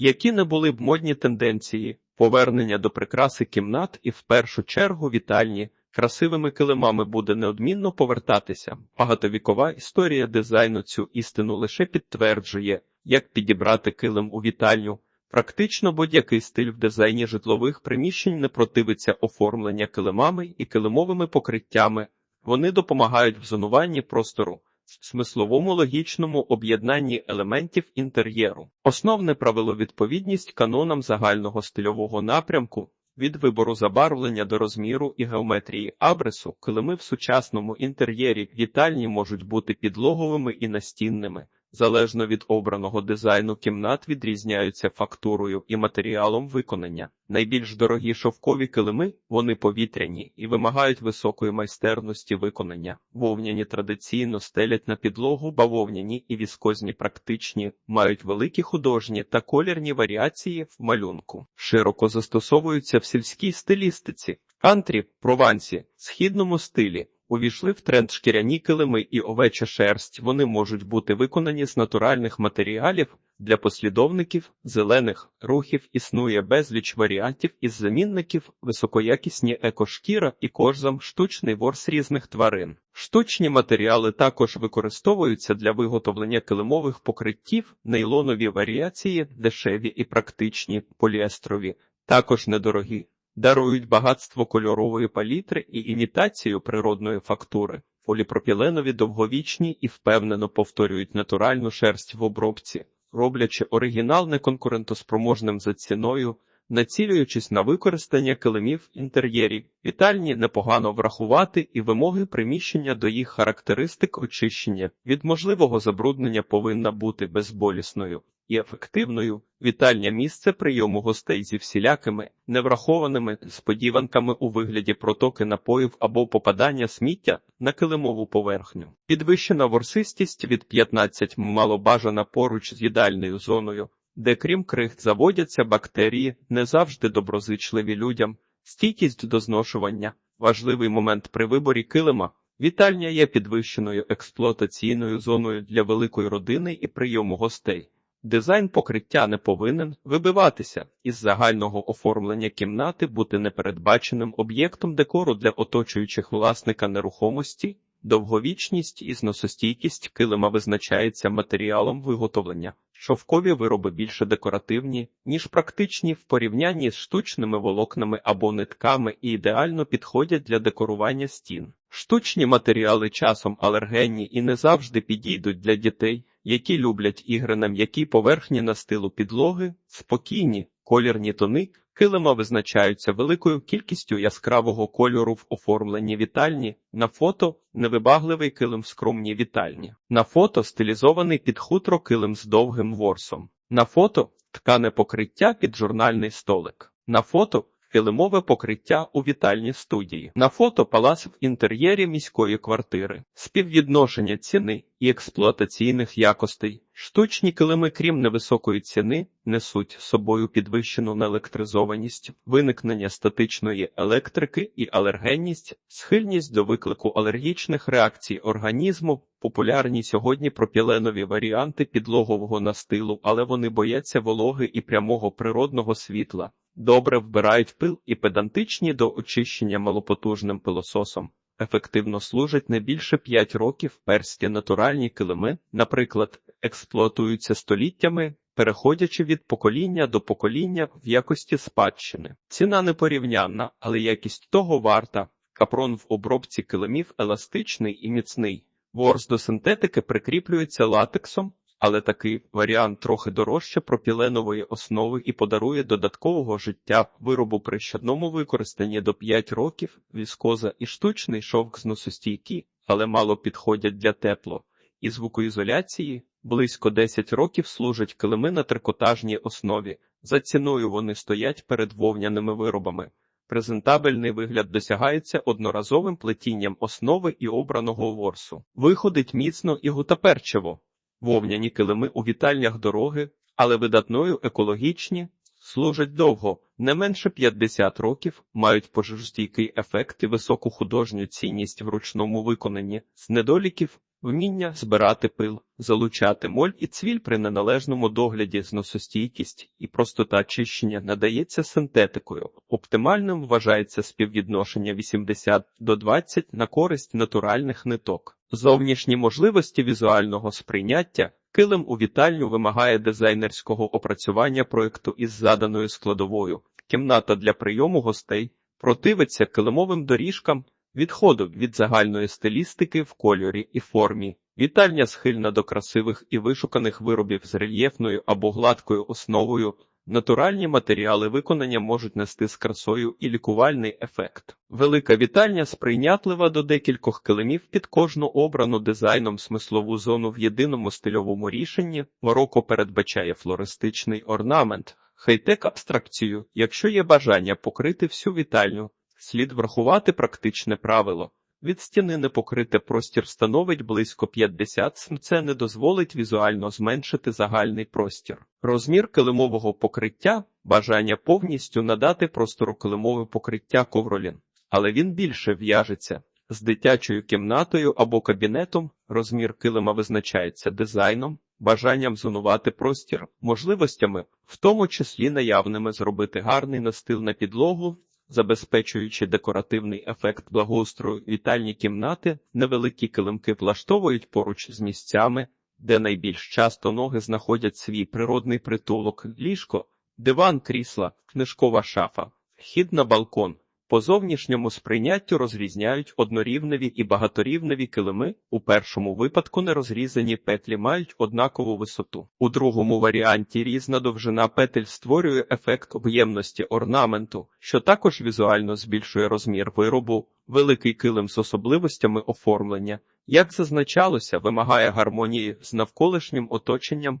Які не були б модні тенденції, повернення до прикраси кімнат і в першу чергу вітальні, красивими килимами буде неодмінно повертатися. Багатовікова історія дизайну цю істину лише підтверджує, як підібрати килим у вітальню. Практично будь-який стиль в дизайні житлових приміщень не противиться оформлення килимами і килимовими покриттями. Вони допомагають в зонуванні простору, смисловому логічному об'єднанні елементів інтер'єру. Основне правило відповідність канонам загального стильового напрямку. Від вибору забарвлення до розміру і геометрії абресу килими в сучасному інтер'єрі вітальні можуть бути підлоговими і настінними. Залежно від обраного дизайну кімнат відрізняються фактурою і матеріалом виконання. Найбільш дорогі шовкові килими вони повітряні і вимагають високої майстерності виконання. Вовняні традиційно стелять на підлогу, бавовняні і віскозні практичні, мають великі художні та колірні варіації в малюнку. Широко застосовуються в сільській стилістиці, кантрі, провансі, східному стилі. Увійшли в тренд шкіряні килими і овеча шерсть. Вони можуть бути виконані з натуральних матеріалів. Для послідовників зелених рухів існує безліч варіантів із замінників, високоякісні екошкіра і кожзам, штучний ворс різних тварин. Штучні матеріали також використовуються для виготовлення килимових покриттів, нейлонові варіації, дешеві і практичні, поліестрові, також недорогі дарують багатство кольорової палітри і імітацію природної фактури. Поліпропіленові довговічні і впевнено повторюють натуральну шерсть в обробці, роблячи оригінал неконкурентоспроможним за ціною, націлюючись на використання килимів інтер'єрів, вітальні непогано врахувати і вимоги приміщення до їх характеристик очищення. Від можливого забруднення повинна бути безболісною і ефективною. Вітальня місце прийому гостей зі всілякими неврахованими сподіванками у вигляді протоки напоїв або попадання сміття на килимову поверхню. Підвищена ворсистість від 15 малобажана поруч з їдальною зоною, де крім крихт заводяться бактерії, не завжди доброзичливі людям, стійкість до зношування, важливий момент при виборі килима. Вітальня є підвищеною експлуатаційною зоною для великої родини і прийому гостей. Дизайн покриття не повинен вибиватися із загального оформлення кімнати, бути непередбаченим об'єктом декору для оточуючих власника нерухомості, довговічність і зносостійкість килима визначається матеріалом виготовлення. Шовкові вироби більше декоративні, ніж практичні в порівнянні з штучними волокнами або нитками і ідеально підходять для декорування стін. Штучні матеріали часом алергенні і не завжди підійдуть для дітей які люблять ігри на м'якій поверхні на стилу підлоги, спокійні, колірні тони, килима визначаються великою кількістю яскравого кольору в оформленні вітальні, на фото невибагливий килим в скромній вітальні. На фото стилізований під хутро килим з довгим ворсом. На фото ткане покриття під журнальний столик. На фото Килимове покриття у вітальній студії. На фото палац в інтер'єрі міської квартири, співвідношення ціни і експлуатаційних якостей. Штучні килими, крім невисокої ціни, несуть собою підвищену наелектризованість, виникнення статичної електрики і алергенність, схильність до виклику алергічних реакцій організму. Популярні сьогодні пропіленові варіанти підлогового настилу, але вони бояться вологи і прямого природного світла добре вбирають пил і педантичні до очищення малопотужним пилососом. Ефективно служать не більше 5 років персті натуральні килими, наприклад, експлуатуються століттями, переходячи від покоління до покоління в якості спадщини. Ціна непорівнянна, але якість того варта. Капрон в обробці килимів еластичний і міцний. Ворс до синтетики прикріплюється латексом, але такий варіант трохи дорожче пропіленової основи і подарує додаткового життя виробу при щодному використанні до 5 років, віскоза і штучний шовк зносостійкі, але мало підходять для тепло. І звукоізоляції близько 10 років служать килими на трикотажній основі. За ціною вони стоять перед вовняними виробами. Презентабельний вигляд досягається одноразовим плетінням основи і обраного ворсу. Виходить міцно і гутаперчево. Вовняні килими у вітальнях дороги, але видатною екологічні, служать довго, не менше 50 років, мають пожежстійкий ефект і високу художню цінність в ручному виконанні. З недоліків Вміння збирати пил, залучати моль і цвіль при неналежному догляді, зносостійкість і простота чищення надається синтетикою. Оптимальним вважається співвідношення 80 до 20 на користь натуральних ниток. Зовнішні можливості візуального сприйняття килим у вітальню вимагає дизайнерського опрацювання проєкту із заданою складовою. Кімната для прийому гостей противиться килимовим доріжкам, відходу від загальної стилістики в кольорі і формі. Вітальня схильна до красивих і вишуканих виробів з рельєфною або гладкою основою. Натуральні матеріали виконання можуть нести з красою і лікувальний ефект. Велика вітальня сприйнятлива до декількох килимів під кожну обрану дизайном смислову зону в єдиному стильовому рішенні. Мороко передбачає флористичний орнамент, хай-тек абстракцію. Якщо є бажання покрити всю вітальню, слід врахувати практичне правило. Від стіни непокрите простір становить близько 50 см. Це не дозволить візуально зменшити загальний простір. Розмір килимового покриття бажання повністю надати простору килимове покриття ковролін, але він більше в'яжеться. З дитячою кімнатою або кабінетом розмір килима визначається дизайном, бажанням зонувати простір, можливостями, в тому числі наявними зробити гарний настил на підлогу, забезпечуючи декоративний ефект благоустрою вітальні кімнати, невеликі килимки влаштовують поруч з місцями, де найбільш часто ноги знаходять свій природний притулок, ліжко, диван, крісла, книжкова шафа, вхід на балкон. По зовнішньому сприйняттю розрізняють однорівневі і багаторівневі килими. У першому випадку нерозрізані петлі мають однакову висоту. У другому варіанті різна довжина петель створює ефект об'ємності орнаменту, що також візуально збільшує розмір виробу. Великий килим з особливостями оформлення, як зазначалося, вимагає гармонії з навколишнім оточенням.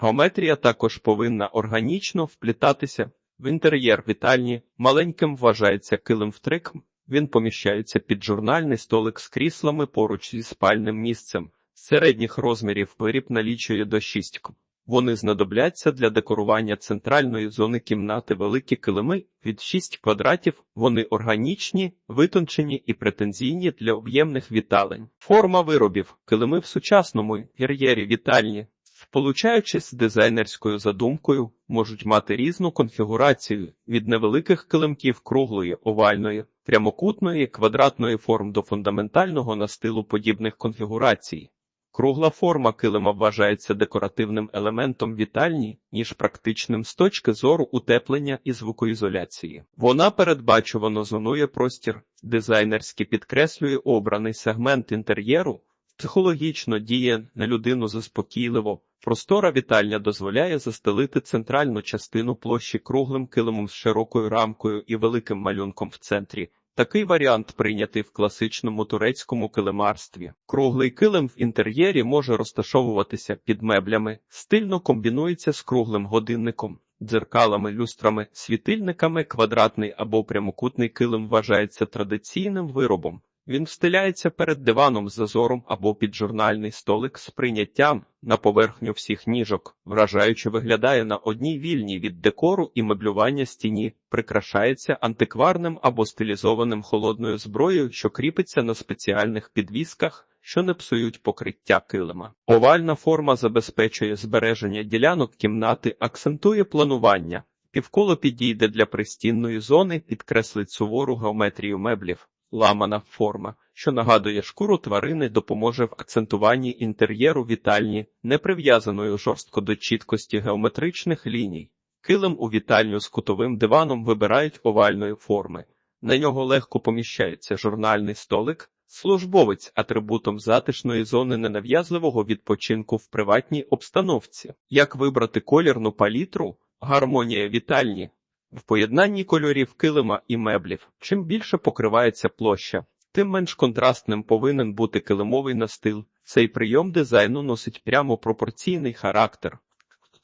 Геометрія також повинна органічно вплітатися. В інтер'єр вітальні маленьким вважається килим втрик. Він поміщається під журнальний столик з кріслами поруч зі спальним місцем. Середніх розмірів виріб налічує до 6. Вони знадобляться для декорування центральної зони кімнати великі килими від 6 квадратів. Вони органічні, витончені і претензійні для об'ємних віталень. Форма виробів килими в сучасному інтер'єрі вітальні Сполучаючись з дизайнерською задумкою, можуть мати різну конфігурацію від невеликих килимків круглої, овальної, прямокутної, квадратної форм до фундаментального настилу подібних конфігурацій. Кругла форма килима вважається декоративним елементом вітальні, ніж практичним з точки зору утеплення і звукоізоляції. Вона передбачувано зонує простір, дизайнерськи підкреслює обраний сегмент інтер'єру, психологічно діє на людину заспокійливо. Простора вітальня дозволяє застелити центральну частину площі круглим килимом з широкою рамкою і великим малюнком в центрі. Такий варіант прийнятий в класичному турецькому килимарстві. Круглий килим в інтер'єрі може розташовуватися під меблями, стильно комбінується з круглим годинником, дзеркалами, люстрами, світильниками, квадратний або прямокутний килим вважається традиційним виробом. Він встиляється перед диваном з зазором або під журнальний столик з прийняттям на поверхню всіх ніжок, вражаючи виглядає на одній вільній від декору і меблювання стіні, прикрашається антикварним або стилізованим холодною зброєю, що кріпиться на спеціальних підвісках, що не псують покриття килима. Овальна форма забезпечує збереження ділянок кімнати, акцентує планування. Півколо підійде для пристінної зони, підкреслить сувору геометрію меблів. Ламана форма, що нагадує шкуру тварини, допоможе в акцентуванні інтер'єру вітальні, не прив'язаною жорстко до чіткості геометричних ліній. Килим у вітальню з кутовим диваном вибирають овальної форми. На нього легко поміщається журнальний столик, службовець атрибутом затишної зони ненав'язливого відпочинку в приватній обстановці. Як вибрати колірну палітру, гармонія вітальні. В поєднанні кольорів килима і меблів, чим більше покривається площа, тим менш контрастним повинен бути килимовий настил. Цей прийом дизайну носить прямо пропорційний характер.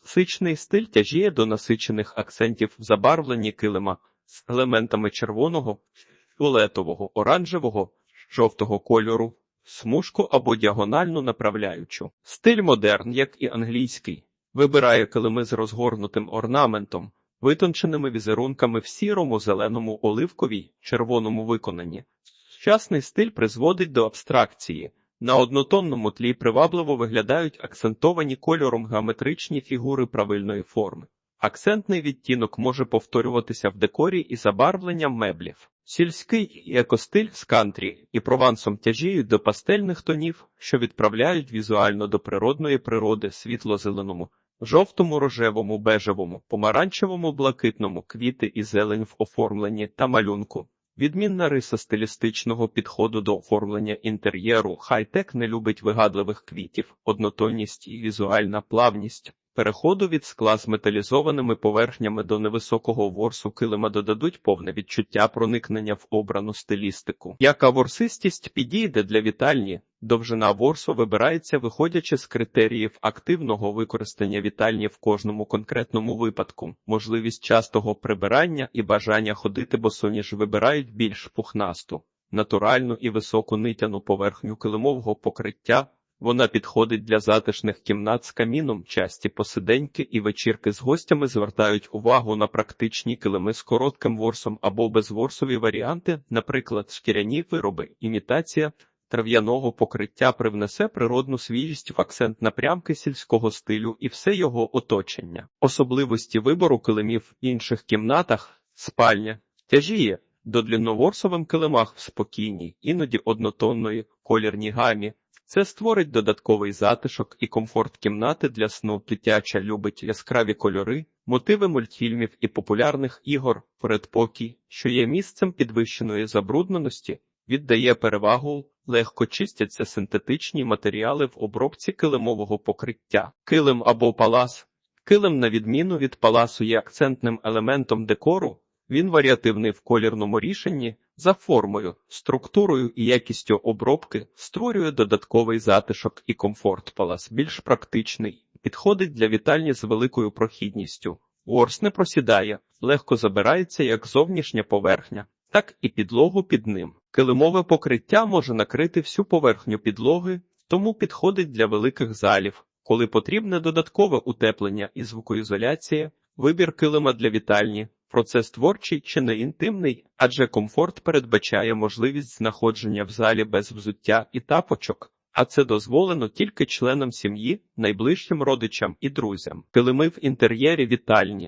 Класичний стиль тяжіє до насичених акцентів в забарвленні килима з елементами червоного, фіолетового, оранжевого, жовтого кольору, смужку або діагональну направляючу. Стиль модерн, як і англійський, вибирає килими з розгорнутим орнаментом витонченими візерунками в сірому, зеленому, оливковій, червоному виконанні. Сучасний стиль призводить до абстракції, На однотонному тлі привабливо виглядають акцентовані кольором геометричні фігури правильної форми. Акцентний відтінок може повторюватися в декорі і забарвленням меблів. Сільський і екостиль з кантрі і провансом тяжіють до пастельних тонів, що відправляють візуально до природної природи світло-зеленому, жовтому, рожевому, бежевому, помаранчевому, блакитному, квіти і зелень в оформленні та малюнку. Відмінна риса стилістичного підходу до оформлення інтер'єру. Хай-тек не любить вигадливих квітів, однотонність і візуальна плавність. Переходу від скла з металізованими поверхнями до невисокого ворсу килима додадуть повне відчуття проникнення в обрану стилістику. Яка ворсистість підійде для вітальні? Довжина ворсу вибирається виходячи з критеріїв активного використання вітальні в кожному конкретному випадку. Можливість частого прибирання і бажання ходити босоніж вибирають більш пухнасту, натуральну і високу нитяну поверхню килимового покриття. Вона підходить для затишних кімнат з каміном. Часті посиденьки і вечірки з гостями звертають увагу на практичні килими з коротким ворсом або безворсові варіанти, наприклад, шкіряні вироби, імітація трав'яного покриття привнесе природну свіжість в акцент напрямки сільського стилю і все його оточення. Особливості вибору килимів в інших кімнатах, спальня, тяжіє до длінноворсовим килимах в спокійній, іноді однотонної колірній гамі. Це створить додатковий затишок і комфорт кімнати для сну. Дитяча любить яскраві кольори, мотиви мультфільмів і популярних ігор, передпокій, що є місцем підвищеної забрудненості, віддає перевагу, легко чистяться синтетичні матеріали в обробці килимового покриття. Килим або палас. Килим, на відміну від паласу, є акцентним елементом декору. Він варіативний в колірному рішенні, за формою, структурою і якістю обробки створює додатковий затишок і комфорт. Палас більш практичний, підходить для вітальні з великою прохідністю. Ворс не просідає, легко забирається як зовнішня поверхня, так і підлогу під ним. Килимове покриття може накрити всю поверхню підлоги, тому підходить для великих залів, коли потрібне додаткове утеплення і звукоізоляція, вибір килима для вітальні. Процес творчий чи не інтимний, адже комфорт передбачає можливість знаходження в залі без взуття і тапочок, а це дозволено тільки членам сім'ї, найближчим родичам і друзям. Килими в інтер'єрі вітальні.